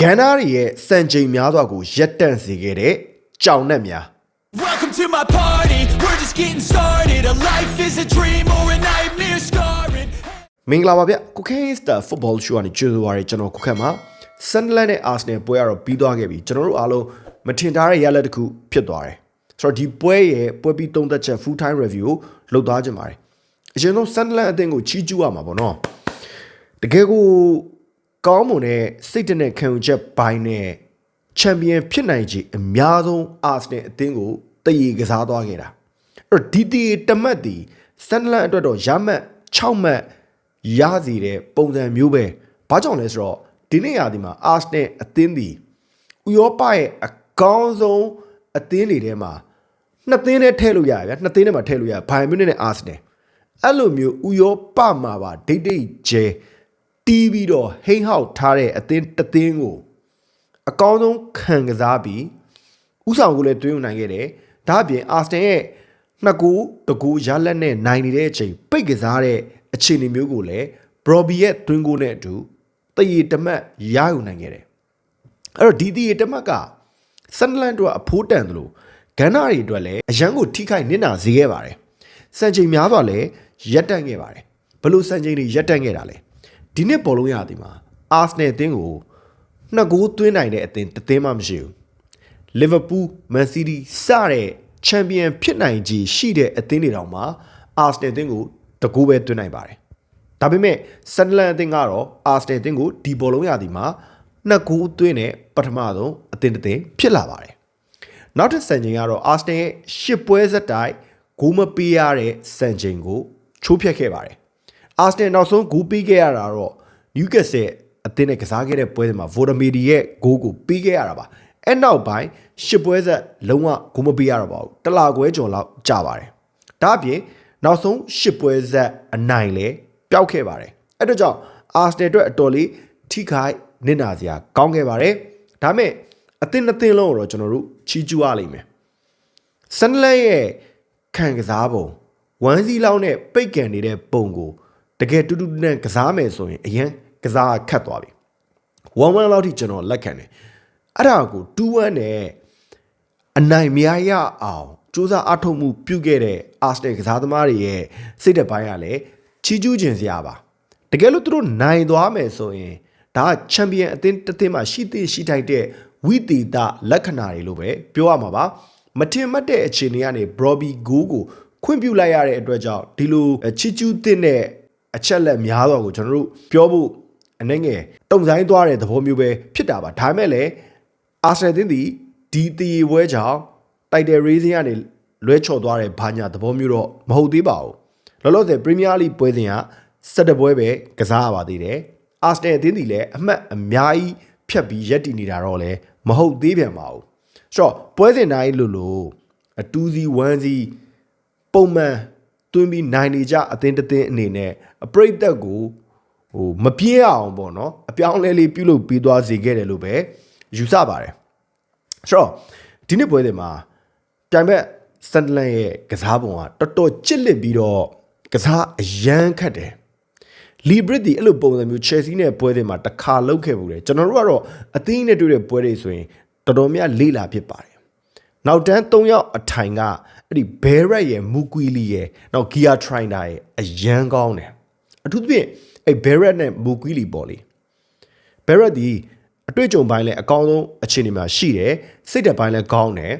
ဂန်နာရီရဲ့စံချိန်များစွာကိုရက်တန့်စေခဲ့တဲ့ကြောင်နှက်များ Welcome to my party. We're just getting started. A life is a dream or a nightmare scarring. မင်္ဂလာပါဗျကုခဲစတာဖုတ်ဘောရှိုးကနေကြိုဆိုပါရကျွန်တော်ခုခက်မှာဆန်ဒလန်နဲ့အာဆနယ်ပွဲကတော့ပြီးသွားခဲ့ပြီကျွန်တော်တို့အားလုံးမထင်ထားတဲ့ရလဒ်တစ်ခုဖြစ်သွားတယ်ဆိုတော့ဒီပွဲရဲ့ပွဲပြီးသုံးသက်ချက် full time review ကိုလုပ်သွားကြပါတယ်အရင်ဆုံးဆန်ဒလန်အသင်းကိုချီးကျူးရမှာပေါ့နော်တကယ်ကို ကောင်းမွန်တဲ့စိတ်တနဲ့ခံယူချက်ပိုင်းနဲ့ချန်ပီယံဖြစ်နိုင်ခြေအများဆုံးအာဆနယ်အသင်းကိုတည်ရကစားသွားခဲ့တာအဲ့တော့ဒီတီတမတ်ဒီဆန်ဒလန်အတွက်တော့ရမှတ်6မှတ်ရစီတဲ့ပုံစံမျိုးပဲဘာကြောင့်လဲဆိုတော့ဒီနေ့ရာဒီမှာအာစနယ်အသင်းဒီဥရောပရဲ့အကောင်းဆုံးအသင်းတွေထဲမှာနှစ်သင်းနဲ့ထည့်လို့ရရဗျာနှစ်သင်းနဲ့မှာထည့်လို့ရဘိုင်မြူနစ်နဲ့အာစနယ်အဲ့လိုမျိုးဥရောပမှာပါဒိတ်ဒိတ်ကျဲ တီးပြီးတော့ဟိန်းဟောက်ထားတဲ့အသင်းတစ်သင်းကိုအကောင်းဆုံးခံကစားပြီးဥဆောင်ကိုလည်းတွင်းယူနိုင်ခဲ့တယ်။ဒါအပြင်အာစတန်ရဲ့နှစ်ကူတကူရလက်နဲ့နိုင်နေတဲ့အချိန်ပိတ်ကစားတဲ့အခြေအနေမျိုးကိုလည်းဘရော်ဘီရဲ့တွင်းကိုနဲ့အတူတရေတမတ်ရယူနိုင်ခဲ့တယ်။အဲ့တော့ဒီတရေတမတ်ကဆန်ဒလန်တို့ကအဖိုးတန်သလိုဂန်နာတွေအတွက်လည်းအရန်ကိုထိခိုက်နစ်နာစေခဲ့ပါတယ်။စံချိန်များစွာလည်းရက်တန့်ခဲ့ပါတယ်။ဘလို့စံချိန်တွေရက်တန့်ခဲ့တာလဲ။ ဒီနှစ်ဘောလုံးရသည်မှာအာဆနယ်အသင်းကိုနှစ်ဂိုးသွင်းနိုင်တဲ့အသင်းတစ်သင်းမှမရှိဘူးလီဗာပူးမန်စီးတီးစတဲ့ချန်ပီယံဖြစ်နိုင်ခြေရှိတဲ့အသင်းတွေတောင်မှအာဆနယ်အသင်းကိုတကူပဲသွင်းနိုင်ပါတယ်ဒါပေမဲ့ဆန်ဒလန်အသင်းကတော့အာဆနယ်အသင်းကိုဒီဘောလုံးရသည်မှာနှစ်ဂိုးသွင်းတဲ့ပထမဆုံးအသင်းတစ်သင်းဖြစ်လာပါတယ်နောက်ထပ်စံချိန်ကတော့အာဆနယ်ရဲ့ရှစ်ပွဲဆက်တိုက်ဂိုးမပေးရတဲ့စံချိန်ကိုချိုးဖျက်ခဲ့ပါတယ် အာဆနယ်နောက်ဆုံးဂိုးပေးခဲ့ရတာတော့နယူးကက်ဆယ်အသင်းနဲ့ကစားခဲ့တဲ့ပွဲတွေမှာဗိုဒမီဒီရဲ့ဂိုးကိုပေးခဲ့ရတာပါအဲ့နောက်ပိုင်းရှစ်ပွဲဆက်လုံးဝဂိုးမပေးရတော့ပါဘူးတလာခွဲကျော်လောက်ကြာပါတယ်ဒါအပြင်နောက်ဆုံးရှစ်ပွဲဆက်အနိုင်လဲပျောက်ခဲ့ပါတယ်အဲ့တော့ကြောင့်အာဆနယ်အတွက်အတော်လေးထိခိုက်နစ်နာစရာကောင်းခဲ့ပါတယ်ဒါမဲ့အသင်းနှစ်သင်းလုံးကိုတော့ကျွန်တော်တို့ချီးကျူးရလိမ့်မယ်ဆန်ဒလန်ရဲ့ခံကစားပုံဝမ်းစီလောက်နဲ့ပိတ်ကန်နေတဲ့ပုံကို တကယ်တူတူနဲ့ကစားမယ်ဆိုရင်အရင်ကစားခတ်သွားပြီ1 1လောက်ထိကျွန်တော်လက်ခံတယ်အဲ့ဒါကို2 1နဲ့အနိုင်မရရအောင်စူးစမ်းအထောက်မှုပြုခဲ့တဲ့အာစနယ်ကစားသမားတွေရဲ့စိတ်သက်ပိုင်းကလည်းချီးကျူးခြင်းစရာပါတကယ်လို့သူတို့နိုင်သွားမယ်ဆိုရင်ဒါကချန်ပီယံအသင်းတစ်သင်းမှာရှိသေးရှိထိုက်တဲ့ဝိသေသလက္ခဏာတွေလို့ပဲပြောရမှာပါမထင်မှတ်တဲ့အခြေအနေကနေ Brobby Go ကိုခွင့်ပြုလိုက်ရတဲ့အတွက်ကြောင့်ဒီလိုချီကျူးတဲ့ အချက်လက်များတော့ကိုကျွန်တော်တို့ပြောဖို့အနေငယ်တုံဆိုင်သွားတဲ့သဘောမျိုးပဲဖြစ်တာပါဒါပေမဲ့လည်းအာဆနယ်တင်းဒီဒီတီပွဲကြောင့်တိုက်တယ်ရေးစင်းကနေလွဲချော်သွားတဲ့ဘာညာသဘောမျိုးတော့မဟုတ်သေးပါဘူးလောလောဆယ်ပရီးမီးယားလိပွဲစဉ်က17ပွဲပဲကစားရပါသေးတယ်အာဆနယ်အသင်းဒီလည်းအမှတ်အများကြီးဖြတ်ပြီးရက်တည်နေတာတော့လည်းမဟုတ်သေးပြန်ပါဘူးဆိုတော့ပွဲစဉ်တိုင်းလို့လို့အတူစီ1စီပုံမှန် တွင်းပြီးနိုင်နေကြအသင်းတစ်သင်းအနေနဲ့အပရိသတ်ကိုဟိုမပြင်းအောင်ပေါ့နော်အပြောင်းအလဲလေးပြုလုပ်ပြီးသွားစေခဲ့တယ်လို့ပဲယူဆပါတယ်ဆိုတော့ဒီနေ့ပွဲတွေမှာပြိုင်ဘက်စန်ဒလန်ရဲ့ကစားပုံကတော်တော်ချစ်လက်ပြီးတော့ကစားအရန်ခတ်တယ်လီဘရစ်ဒီအဲ့လိုပုံစံမျိုး Chelsea နဲ့ပွဲတွေမှာတစ်ခါလောက်ခဲ့ဘူးတယ်ကျွန်တော်တို့ကတော့အသင်းနဲ့တွေ့တဲ့ပွဲတွေဆိုရင်တော်တော်များလေးလာဖြစ်ပါတယ် နောက်တန်း၃ယောက်အထိုင်ကအဲ့ဒီဘဲရက်ရဲ့မူကွီလီရဲ့နောက်ဂီယာထရိုင်တာရဲ့အရန်ကောင်းတယ်အထူးသဖြင့်အဲ့ဘဲရက်နဲ့မူကွီလီပေါ့လေဘဲရက်ဒီအတွေ့အကြုံပိုင်းလည်းအကောင်းဆုံးအခြေအနေမှာရှိတယ်စိတ်ဓာတ်ပိုင်းလည်းကောင်းတယ်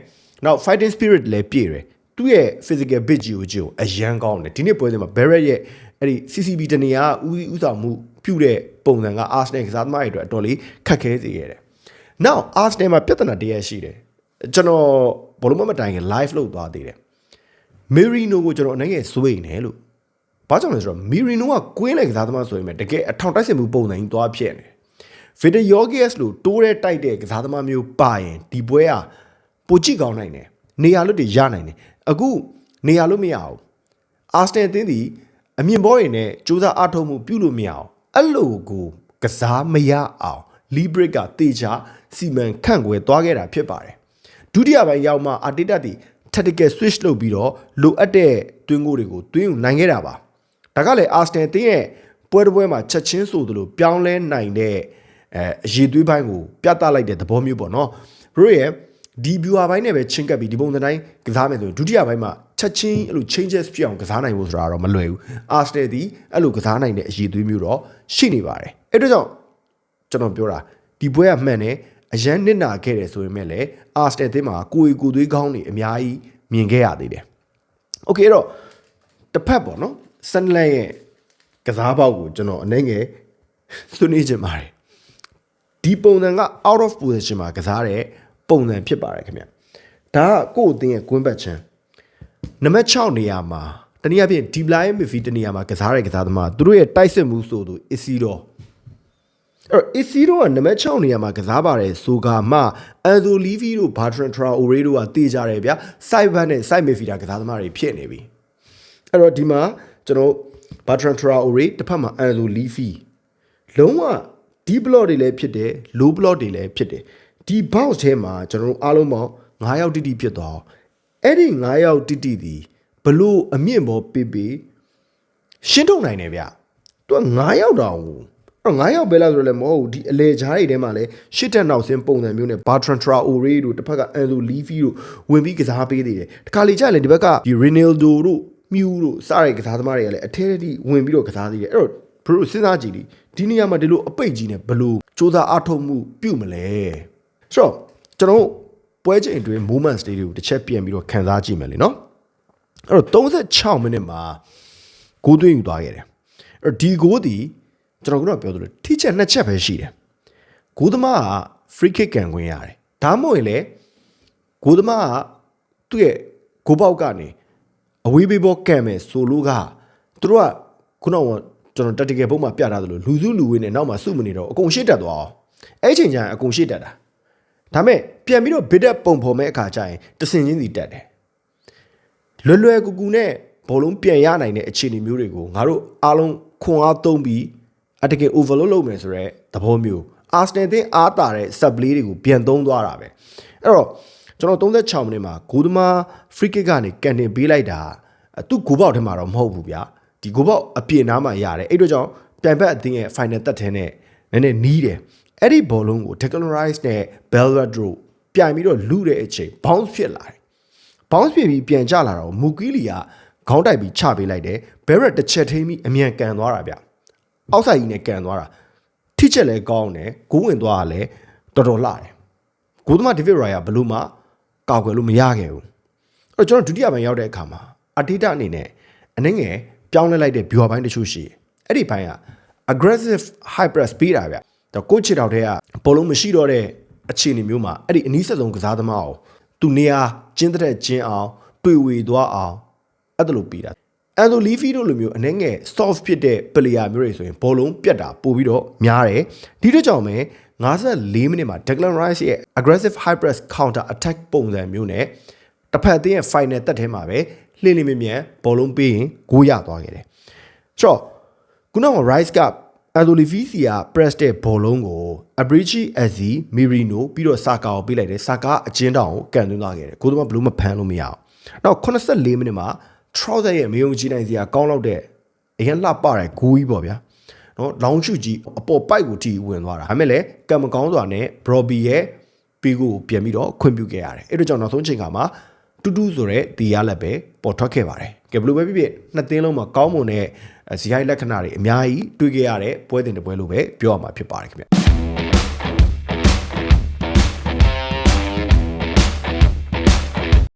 နောက် fighting spirit လည်းပြည့်တယ်သူ့ရဲ့ physical bit ကြီးကိုကြည့်ကိုအရန်ကောင်းတယ်ဒီနေ့ပွဲစဉ်မှာ Barrett ရဲ့အဲ့ဒီ CCB တနေရာဦးစီးဦးဆောင်မှုပြုတဲ့ပုံစံက Arsenal ကစားသမားတွေအတွက်အတော်လေးခက်ခဲစေခဲ့တယ်။ Now Arsenal မှာပြဿနာတရက်ရှိတယ်။ ကျွန်တော်ဘောလုံးမမတိုင်ခင် live လုပ်သွားသေးတယ်။ Merino ကိုကျွန်တော်အနေနဲ့စိုးရိမ်နေလို့ဘာကြောင့်လဲဆိုတော့ Merino ကကွင်းလိုက်ကစားသမားဆိုရင်ပဲတကယ်အထောင်တိုက်စင်မှုပုံစံကြီးသွားဖြစ်နေတယ်။ Victor Yorgis လို့တိုးတဲ့တိုက်တဲ့ကစားသမားမျိုးပါရင်ဒီပွဲကပိုကြည့်ကောင်းနိုင်တယ်။နေရာလွတ်တွေရနိုင်တယ်။အခုနေရာလွတ်မရဘူး။အာစတန်အသင်းဒီအမြင့်ဘောတွေနဲ့စူးစမ်းအားထုတ်မှုပြုလို့မရအောင်အဲ့လိုကိုကစားမရအောင်လီဘရစ်ကတေချာစီမံခန့်ခွဲသွားခဲ့တာဖြစ်ပါတယ် ဒုတိယပိုင်းရောက်မှအာတီတက်ဒီ tactical switch လုပ်ပြီးတော့လိုအပ်တဲ့တွင်းကိုတွေကိုတွင်းယူနိုင်ခဲ့တာပါဒါကလည်းအာစတန်အသင်းရဲ့ပွဲတစ်ပွဲမှာချက်ချင်းဆိုသလိုပြောင်းလဲနိုင်တဲ့အဲအရေးသွေးပိုင်းကိုပြသလိုက်တဲ့သဘောမျိုးပေါ့နော်ဘရိုရဲ့ဒီ viewer ဘိုင်းနဲ့ပဲချင်းကပ်ပြီးဒီပုံစံတိုင်းကစားမယ်ဆိုရင်ဒုတိယဘိုင်းမှာချက်ချင်းအဲ့လို changes ဖြစ်အောင်ကစားနိုင်ဖို့ဆိုတာတော့မလွယ်ဘူး Arsenal ဒီအဲ့လိုကစားနိုင်တဲ့အရေးသွေးမျိုးတော့ရှိနေပါတယ်အဲ့ဒါကြောင့်ကျွန်တော်ပြောတာဒီပွဲကမှန်တယ် အရန်နစ်နာခဲ့တယ်ဆိုရင်မဲ့လည်းအာစနယ်အသင်းမှာကိုယ်ကိုယ်သွေးကောင်းနေအများကြီးမြင်ခဲ့ရသေးတယ်။ Okay အဲ့တော့တစ်ဖက်ပေါ့နော်ဆန်လန်ရဲ့ကစားပေါက်ကိုကျွန်တော်အနေငယ်ဆွေးနွေးချင်ပါတယ်။ဒီပုံစံက out of position မှာကစားတဲ့ပုံစံဖြစ်ပါတယ်ခင်ဗျ။ဒါကကိုယ့်အသင်းရဲ့ကွင်းဘက်ချင်းနံပါတ်6နေရာမှာတနည်းအားဖြင့်ဒီပလိုင်းမီဖီတနေရာမှာကစားတဲ့ကစားသမားသူတို့ရဲ့တိုက်စစ်မှုဆိုသူအီစီတော့ အဲ့တော့ AC တို့ကနံပါတ်6နေရာမှာကစားပါတယ်ဆိုကမှအန်ဒိုလီဗီတို့ဘာထရန်ထရာအိုရေတို့ကတေးကြတယ်ဗျစိုက်ဘတ်နဲ့စိုက်မီဖီတာကစားသမားတွေဖြစ်နေပြီအဲ့တော့ဒီမှာကျွန်တော်ဘာထရန်ထရာအိုရေတစ်ဖက်မှာအန်ဒိုလီဗီလုံးဝဒီ block တွေလည်းဖြစ်တယ် low block တွေလည်းဖြစ်တယ်ဒီ bounce ထဲမှာကျွန်တော်တို့အားလုံးပေါင်း9ယောက်တိတိဖြစ်သွားအောင်အဲ့ဒီ9ယောက်တိတိဒီဘလို့အမြင့်ပေါ်ပေးပေးရှင်းထုတ်နိုင်တယ်ဗျသူက9ယောက်တောင်ကိုအဲ့ တော့9ယောက်ပဲလားဆိုတော့လည်းမဟုတ်ဘူးဒီအလေချားတွေထဲမှာလည်းရှစ်တက်နောက်ဆင်းပုံစံမျိုးနဲ့ဘာထရန်ထရာအိုရေတို့တစ်ဖက်ကအန်လိုလီဖီတို့ဝင်ပြီးကစားပေးသေးတယ်တခါလေကြာလည်းဒီဘက်ကဒီရီနယ်ဒိုတို့မြူတို့စတဲ့ကစားသမားတွေကလည်းအထဲထိဝင်ပြီးတော့ကစားသေးတယ်အဲ့တော့ဘရိုစဉ်းစားကြည့်ဒီဒီနေရာမှာဒီလိုအပိတ်ကြီးနဲ့ဘလို့စူးစမ်းအထောက်မှုပြုတ်မလဲဆိုတော့ကျွန်တော်တို့ပွဲချိန်အတွင်း movement state တွေကိုတစ်ချက်ပြန်ပြီးတော့ခံစားကြည့်မယ်လေနော်အဲ့တော့36မိနစ်မှာဂိုးသွင်းယူသွားခဲ့တယ်အဲ့တော့ဒီဂိုးဒီ ကျွန်တော်ကတော့ပြောသလိုထိချက်နှစ်ချက်ပဲရှိတယ်ဂိုးသမားက free kick ကန်ခွင့်ရတယ်ဒါမှမဟုတ်ရင်လေဂိုးသမားကသူ့ရဲ့ဂိုးပေါက်ကနေအဝေးဘေးဘောကန်မယ်ဆိုလို့ကသူတို့ကခုနကကျွန်တော် tactical ဘုံမှာပြထားသလိုလူစုလူဝေးနဲ့နောက်မှာစုမနေတော့အကုန်ရှေ့တက်သွားအောင်အဲ့ချိန်ကျရင်အကုန်ရှေ့တက်တာဒါမဲ့ပြန်ပြီးတော့ bid up ပုံဖော်မဲ့အခါကျရင်တဆင်ချင်းစီတက်တယ်လွယ်လွယ်ကူကူနဲ့ဘောလုံးပြန်ရနိုင်တဲ့အခြေအနေမျိုးတွေကိုငါတို့အားလုံးခွန်အားသုံးပြီး အတကယ် overload လုပ်မယ်ဆိုတော့သဘောမျိုး Arsenal တင်အားတာတဲ့ sub play တွေကိုပြန်သုံးသွားတာပဲအဲ့တော့ကျွန်တော်36မိနစ်မှာဂိုးသမား free kick ကနေကန်တင်ပေးလိုက်တာသူ့ဂိုးပေါက်ထဲမှာတော့မဟုတ်ဘူးဗျာဒီဂိုးပေါက်အပြင်နားမှာရတယ်အဲ့တို့ကြောင့်ပြန်ဘက်အသင်းရဲ့ final တက်ထဲနဲ့နည်းနည်းနီးတယ်အဲ့ဒီဘောလုံးကို Declan Rice နဲ့ Bellerin တို့ပြိုင်ပြီးတော့လူတဲ့အချိန် bounce ဖြစ်လာတယ်ဘောင်းစ်ပြင်ပြီးပြန်ကျလာတော့မူကီလီကခေါင်းတိုက်ပြီးချပေးလိုက်တယ်ဘဲရက်တစ်ချက်ထိမ့်ပြီးအမြန်ကန်သွားတာဗျ အောက်ဆိုင်ကြီးနဲ့ကန်သွားတာထိချက်လည်းကောင်းတယ်ဂိုးဝင်သွားတာလည်းတော်တော်လှတယ်ဂိုးသမားဒေးဗစ်ရိုင်ယာဘလို့မှကောက်ွယ်လို့မရခဲ့ဘူးအဲ့တော့ကျွန်တော်ဒုတိယပိုင်းရောက်တဲ့အခါမှာအတီတာအနေနဲ့အနှငယ်ပြောင်းလဲလိုက်တဲ့ viewer ဘိုင်းတချို့ရှိတယ်အဲ့ဒီဘိုင်းက aggressive high press ပေးတာဗျတော့ကိုချစ်တော်တဲ့ကဘောလုံးမရှိတော့တဲ့အခြေအနေမျိုးမှာအဲ့ဒီအနည်းဆက်ဆုံးကစားသမားကိုသူနေရာကျင်းတဲ့ကျင်းအောင်တွေ့ဝေသွားအောင်အဲ့ဒါလိုပြီးတာ အန်ဒိုလီဖီတို့လိုမျိုးအနေငယ် soft ဖြစ်တဲ့ player မျိုးတွေဆိုရင်ဘောလုံးပြတ်တာပို့ပြီးတော့များတယ်ဒီတော့ကြောင့်ပဲ54မိနစ်မှာ Declan Rice ရဲ့ aggressive high press counter attack ပုံစံမျိုးနဲ့တစ်ဖက်အသင်းရဲ့ final တက်ထဲမှာပဲလှည့်လင်းမြင်မြန်ဘောလုံးပေးရင်ဂိုးရသွားခဲ့တယ်ဆိုတော့ခုနက Rice ကအန်ဒိုလီဖီစီယာ press တဲ့ဘောလုံးကို Abrici Azzi Mirino ပြီးတော့ Saka ကိုပေးလိုက်တယ် Saka အချင်းတောင်ကိုကန်သွင်းသွားခဲ့တယ်ကိုယ်တော့ဘလို့မဖမ်းလို့မရအောင်နောက်84မိနစ်မှာ Trouser ရဲ့မေယုံကြည့်နိုင်စရာကောင်းလောက်တဲ့အရင်လှပတဲ့ဂိုးကြီးပေါ့ဗျာနော်လောင်းချူကြီးအပေါ်ပိုက်ကိုထိဝင်သွားတာဒါပေမဲ့လည်းကံမကောင်းစွာနဲ့ Broby ရဲ့ပီကိုပြန်ပြီးတော့ခွင့်ပြုခဲ့ရတယ်အဲ့တို့ကြောင့်နောက်ဆုံးချိန်ခါမှာတူတူဆိုတဲ့ဒီရလက်ပဲပေါ်ထွက်ခဲ့ပါတယ်ကဲဘလို့ပဲဖြစ်ဖြစ်နှစ်သင်းလုံးမှာကောင်းမွန်တဲ့ဇီဟိုက်လက္ခဏာတွေအများကြီးတွေ့ခဲ့ရတဲ့ပွဲတင်တစ်ပွဲလို့ပဲပြောရမှာဖြစ်ပါတယ်ခင်ဗျ